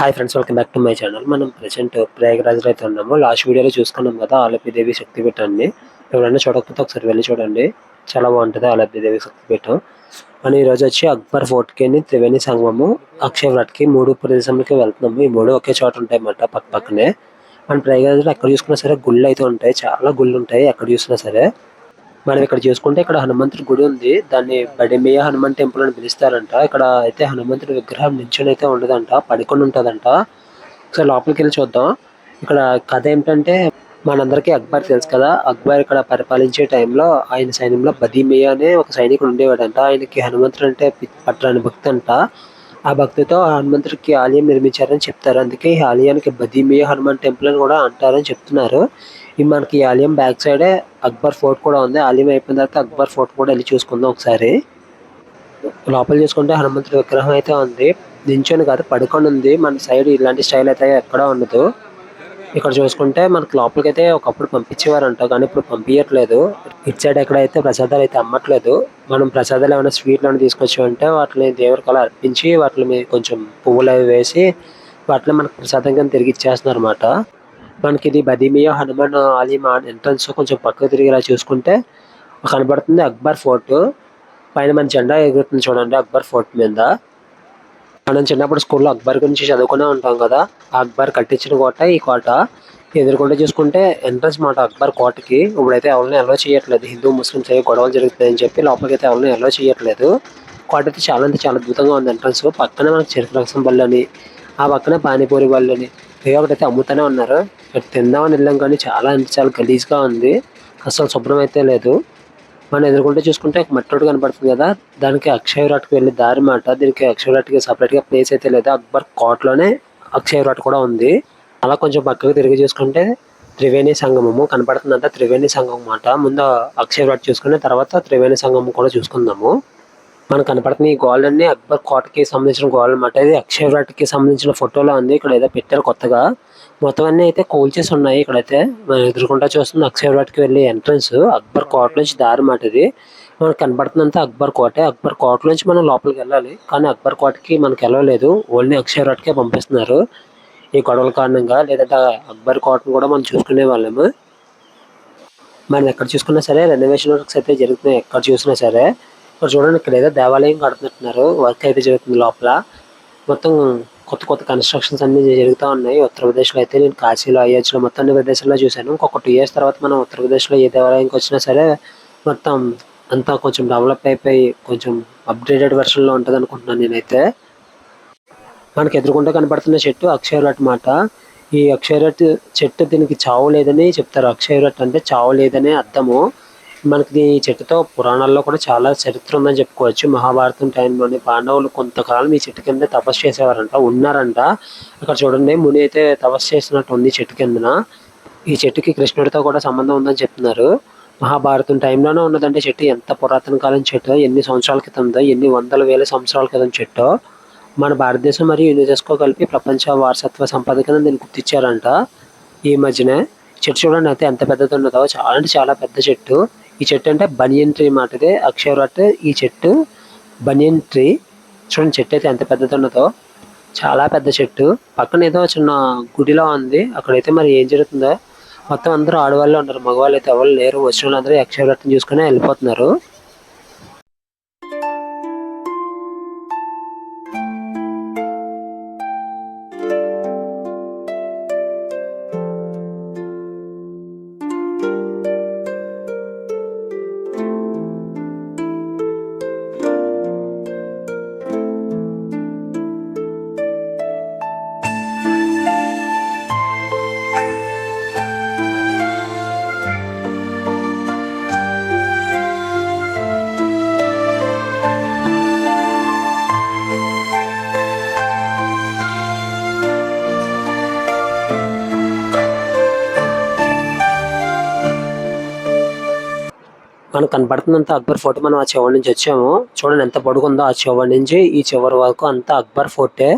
Hi friends welcome back to my channel మనం present ప్రయాగరాజ్లో అయితే ఉన్నాము. లాస్ట్ వీడియోలో చూసుకున్నాం కదా ఆలపిదేవి శక్తిపీఠాన్ని ఎవరైనా చూడకపోతే ఒకసారి వెళ్ళి చూడండి. చాలా బాగుంటుంది ఆలపిదేవి శక్తిపీఠం మనం ఈరోజు వచ్చి అక్బర్ ఫోర్ట్కి త్రివేణి సంగమము అక్షయ వ్రట్కి మూడు ప్రదేశంకి వెళ్తున్నాము. ఈ మూడు ఒకే చోట ఉంటాయి అన్నమాట పక్క పక్కనే మన ప్రయాగరాజ్లో ఎక్కడ చూసుకున్నా సరే గుళ్ళు అయితే ఉంటాయి. చాలా గుళ్ళు ఉంటాయి ఎక్కడ చూసినా సరే. మనం ఇక్కడ చూసుకుంటే ఇక్కడ హనుమంతుడి గుడి ఉంది. దాన్ని బడిమియ హనుమాన్ టెంపుల్ అని పిలుస్తారంట. ఇక్కడ అయితే హనుమంతుడి విగ్రహం నించుని అయితే ఉండదంట పడుకొని ఉంటదంట. ఒకసారి లోపలికి వెళ్ళి చూద్దాం. ఇక్కడ కథ ఏంటంటే మనందరికీ అక్బర్ తెలుసు కదా. అక్బర్ ఇక్కడ పరిపాలించే టైంలో ఆయన సైన్యంలో బదీమియా అనే ఒక సైనికుడు ఉండేవాడంట. ఆయనకి హనుమంతుడు అంటే పట్టరాని భక్తి అంట. ఆ భక్తితో హనుమంతుడికి ఆలయం నిర్మించారని చెప్తారు. అందుకే ఈ ఆలయానికి బదీమియా హనుమాన్ టెంపుల్ అని కూడా అంటారని చెప్తున్నారు. ఈ మనకి ఈ ఆలయం బ్యాక్ సైడే అక్బర్ ఫోర్ట్ కూడా ఉంది. ఆలయం అయిపోయిన తర్వాత అక్బర్ ఫోర్ట్ కూడా వెళ్ళి చూసుకుందాం ఒకసారి. లోపల చూసుకుంటే హనుమంతుడి విగ్రహం అయితే ఉంది. నించొని కాదు పడుకొని ఉంది. మన సైడ్ ఇలాంటి స్టైల్ అయితే ఎక్కడా ఉండదు. ఇక్కడ చూసుకుంటే మనకి లోపలికి అయితే ఒకప్పుడు పంపించేవారంట కానీ ఇప్పుడు పంపించట్లేదు ఇటు సైడ్ ఎక్కడైతే ప్రసాదాలు అయితే అమ్మట్లేదు మనం ప్రసాదాలు ఏమైనా స్వీట్లు ఏమైనా తీసుకొచ్చామంటే వాటిని దేవుడికి అలా అర్పించి వాటిని మీద కొంచెం పువ్వులు అవి వేసి వాటిని మనకు ప్రసాదం కింద తిరిగి ఇచ్చేస్తున్నారు అనమాట మనకి ఇది బదీమియా హనుమాన్ ఆలయం ఎంట్రన్స్ కొంచెం పక్కకు తిరిగేలా చూసుకుంటే కనబడుతుంది అక్బర్ ఫోర్ట్. పైన మన జెండా ఎగురుతుంది చూడండి అక్బర్ ఫోర్ట్ మీద. మనం చిన్నప్పుడు స్కూల్లో అక్బర్ గురించి చదువుకునే ఉంటాం కదా ఆ అక్బర్ కట్టించిన కోట ఈ కోట ఎదురుకుండా చూసుకుంటే ఎంట్రన్స్ మాట అక్బర్ కోటకి. ఇప్పుడైతే ఎవరిని ఎల్లో చేయట్లేదు. హిందూ ముస్లిమ్స్ అయ్యి గొడవలు జరుగుతాయని చెప్పి లోపలికి అయితే ఎవరిని ఎల్లో చేయట్లేదు. కోట అయితే చాలా అంటే చాలా అద్భుతంగా ఉంది ఎంట్రన్స్ పక్కనే మనకి చెరుకు బళ్ళు అని ఆ పక్కనే పానీపూరి బళ్ళు అని ఏదో ఒకటి అయితే అమ్ముతూనే ఉన్నారు. ఇక్కడ తిందామని వెళ్ళాం కానీ చాలా అంటే చాలా గలీజ్గా ఉంది. అసలు శుభ్రం అయితే లేదు. మనం ఎదుర్కొంటే చూసుకుంటే ఒక మట్టి కనపడుతుంది కదా దానికి అక్షయ వ్రాట్కి వెళ్ళే దారి మాట. దీనికి అక్షయ వ్రాట్కి సపరేట్గా ప్లేస్ అయితే లేదు అక్బర్ కోట్లోనే అక్షయ వ్రాట్ కూడా ఉంది. అలా కొంచెం పక్కకు తిరిగి చూసుకుంటే త్రివేణి సంగమము కనపడుతుందంట. త్రివేణి సంగమం మాట. ముందు అక్షయ వ్రాట్ చూసుకుని తర్వాత త్రివేణి సంగమం కూడా చూసుకుందాము. మనకు కనపడుతున్న ఈ గోల్డ్ అన్ని అక్బర్ కోటకి సంబంధించిన గోల్డ్ అనమాట ఇది అక్షయ వ్రాట్కి సంబంధించిన ఫోటోలో ఉంది. ఇక్కడ ఏదో పెట్టారు కొత్తగా. మొత్తం అన్ని అయితే కూల్చేసి ఉన్నాయి ఇక్కడైతే. మనం ఎదుర్కొంటా చూస్తుంది అక్షయ వ్రాట్కి వెళ్ళే ఎంట్రన్స్ అక్బర్ కోట నుంచి దారి మాట ఇది. మనకు కనబడుతుందంతా అక్బర్ కోటే. అక్బర్ కోట నుంచి మనం లోపలికి వెళ్ళాలి. కానీ అక్బర్ కోటకి మనకి వెళ్ళలేదు. ఓన్లీ అక్షయ వ్రాట్కే పంపిస్తున్నారు. ఈ గొడవల కారణంగా లేదంటే అక్బర్ కోటను కూడా మనం చూసుకునే వాళ్ళము మనం ఎక్కడ చూసుకున్నా సరే రెనోవేషన్ వర్క్స్ అయితే జరుగుతున్నాయి. ఎక్కడ చూసినా సరే. ఇక్కడ చూడండి ఇక్కడ ఏదో దేవాలయం కడుతున్నట్టున్నారు. వర్క్ అయితే జరుగుతుంది లోపల. మొత్తం కొత్త కొత్త కన్స్ట్రక్షన్స్ అన్ని జరుగుతూ ఉన్నాయి. ఉత్తరప్రదేశ్లో అయితే నేను కాశీలో అయోధ్యలో మొత్తం అన్ని ప్రదేశాల్లో చూశాను. ఇంకొక టూ ఇయర్స్ తర్వాత మనం ఉత్తరప్రదేశ్లో ఏ దేవాలయంకి వచ్చినా సరే మొత్తం అంతా కొంచెం డెవలప్ అయిపోయి కొంచెం అప్డేటెడ్ వెర్షన్లో ఉంటుంది అనుకుంటున్నాను నేనైతే. మనకి ఎదురుకుంటే కనపడుతున్న చెట్టు అక్షయరట్ మాట. ఈ అక్షయరట్ చెట్టు దీనికి చావు లేదని చెప్తారు. అక్షయరట్ అంటే చావు లేదనే అర్థము. మనకి ఈ చెట్టుతో పురాణాల్లో కూడా చాలా చరిత్ర ఉందని చెప్పుకోవచ్చు. మహాభారతం టైంలోని పాండవులు కొంతకాలం ఈ చెట్టు కింద తపస్సు చేసేవారంట ఉన్నారంట. అక్కడ చూడండి ముని అయితే తపస్సు చేసినట్టు ఉంది చెట్టు కిందన. ఈ చెట్టుకి కృష్ణుడితో కూడా సంబంధం ఉందని చెప్తున్నారు. మహాభారతం టైంలోనే ఉన్నదంటే చెట్టు ఎంత పురాతన కాలం చెట్టు ఎన్ని సంవత్సరాల క్రితం ఉందో ఎన్ని వందల వేల సంవత్సరాల క్రితం చెట్టు. మన భారతదేశం మరియు యునెస్కో కలిపి ప్రపంచ వారసత్వ సంపద కింద దీన్ని గుర్తించారంట ఈ మధ్యనే. చెట్టు చూడండి అయితే ఎంత పెద్దది ఉన్నదో. చాలా అంటే చాలా పెద్ద చెట్టు. ఈ చెట్టు అంటే బనియన్ ట్రీ మాట ఇది అంటే ఈ చెట్టు బనియన్ ట్రీ. చూడండి చెట్టు అయితే ఎంత పెద్దది ఉన్నదో. చాలా పెద్ద చెట్టు. పక్కన ఏదో చిన్న గుడిలో ఉంది. అక్కడైతే మరి ఏం జరుగుతుందో. మొత్తం అందరూ ఆడవాళ్ళు ఉన్నారు. మగవాళ్ళు అయితే ఎవరు లేరు. వచ్చిన వాళ్ళందరూ అక్షరవ్రతం చూసుకుని వెళ్ళిపోతున్నారు. మనకు కనపడుతుందంతా అక్బర్ ఫోర్ట్ మనం ఆ చివరి నుంచి వచ్చాము. చూడండి ఎంత పొడుగుందో ఆ చివరి నుంచి ఈ చివరి వరకు అంతా అక్బర్ ఫోర్టే.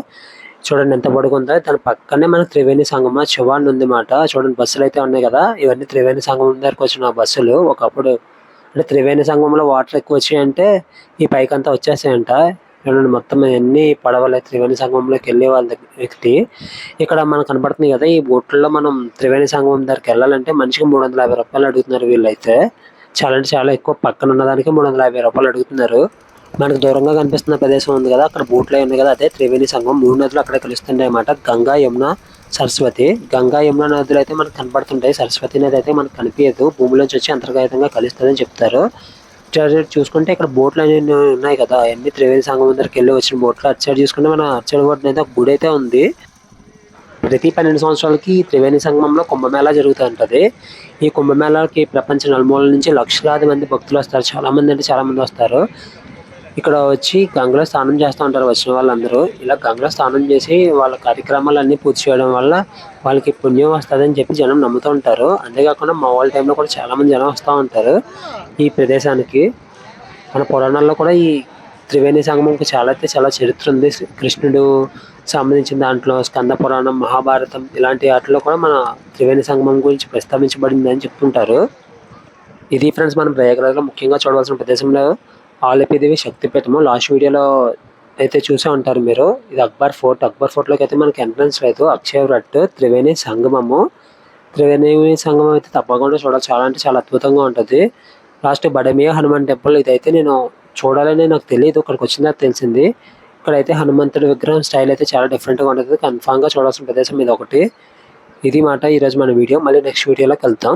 చూడండి ఎంత పొడుగుందో దాని పక్కనే మనకు త్రివేణి సంగమ చివాన్ ఉంది మాట చూడండి బస్సులు అయితే ఉన్నాయి కదా ఇవన్నీ త్రివేణి సంగమం దగ్గరకు వచ్చిన బస్సులు. ఒకప్పుడు అంటే త్రివేణి సంగమంలో వాటర్ ఎక్కువ వచ్చాయంటే ఈ పైకి అంతా వచ్చేసాయంట చూడండి మొత్తం అన్ని పడవలు త్రివేణి సంగమంలోకి వెళ్ళే వాళ్ళ వ్యక్తి. ఇక్కడ మనకు కనబడుతుంది కదా ఈ బోట్లలో మనం త్రివేణి సంగమం దగ్గరికి వెళ్ళాలంటే మనిషికి మూడు వందల యాభై రూపాయలు అడుగుతున్నారు వీళ్ళైతే. చాలా అంటే చాలా ఎక్కువ పక్కన ఉన్నదానికి మూడు వందల యాభై రూపాయలు అడుగుతున్నారు. మనకు దూరంగా కనిపిస్తున్న ప్రదేశం ఉంది కదా అక్కడ బోట్లు ఉన్నాయి కదా అదే త్రివేణి సంఘం. మూడు నదులు అక్కడ కలుస్తుంటాయి అన్నమాట. గంగా యమున సరస్వతి. గంగా యమున నదులు అయితే మనకు కనబడుతుంటాయి సరస్వతి నది అయితే మనకు కనిపించదు. భూమిలోంచి వచ్చి అంతర్గతంగా కలుస్తుందని చెప్తారు. చూసుకుంటే ఇక్కడ బోట్లు అనేవి ఉన్నాయి కదా. అవన్నీ త్రివేణి సంఘం దగ్గరికి వెళ్ళి వచ్చిన బోట్లు. అటు సైడ్ చూసుకుంటే మన అటు సైడ్ కూడా అయితే ఒక గుడి అయితే ఉంది. ప్రతి పన్నెండు సంవత్సరాలకి త్రివేణి సంగమంలో కుంభమేళా జరుగుతూ ఉంటుంది ఈ కుంభమేళాకి ప్రపంచ నలుమూలల నుంచి లక్షలాది మంది భక్తులు వస్తారు. చాలామంది అంటే చాలామంది వస్తారు. ఇక్కడ వచ్చి గంగలో స్నానం చేస్తూ ఉంటారు వచ్చిన వాళ్ళందరూ. ఇలా గంగలో స్నానం చేసి వాళ్ళ కార్యక్రమాలన్నీ పూర్తి చేయడం వల్ల వాళ్ళకి పుణ్యం వస్తుందని చెప్పి జనం నమ్ముతూ ఉంటారు. అంతేకాకుండా మా వాళ్ళ టైంలో కూడా చాలామంది జనం వస్తూ ఉంటారు ఈ ప్రదేశానికి. మన పురాణాల్లో కూడా ఈ త్రివేణి సంగమంకి చాలా అయితే చాలా చరిత్ర ఉంది. కృష్ణుడు సంబంధించిన దాంట్లో స్కంద పురాణం మహాభారతం ఇలాంటి వాటిలో కూడా మన త్రివేణి సంగమం గురించి ప్రస్తావించబడింది అని చెప్తుంటారు ఇది ఫ్రెండ్స్ మనం ప్రయాగరాజ్లో ముఖ్యంగా చూడవలసిన ప్రదేశంలో ఆలపిదేవి శక్తిపీఠము. లాస్ట్ వీడియోలో అయితే చూసే ఉంటారు మీరు. ఇది అక్బర్ ఫోర్ట్. అక్బర్ ఫోర్ట్లోకి అయితే మనకి ఎంట్రన్స్ లేదు. అక్షయ వ్రట్ త్రివేణి సంగమము. త్రివేణి సంగమం అయితే తప్పకుండా చూడాలి చాలా అంటే చాలా అద్భుతంగా ఉంటుంది. లాస్ట్ బడమియా హనుమాన్ టెంపుల్ ఇదైతే నేను చూడాలని నాకు తెలియదు ఇక్కడికి వచ్చిందా తెలిసింది. ఇక్కడైతే హనుమంతుడి విగ్రహం స్టైల్ అయితే చాలా డిఫరెంట్గా ఉంటుంది కన్ఫామ్గా చూడాల్సిన ప్రదేశం ఇది ఒకటి ఇది మాట ఈరోజు మన వీడియో. మళ్ళీ నెక్స్ట్ వీడియోలోకి వెళ్తాం.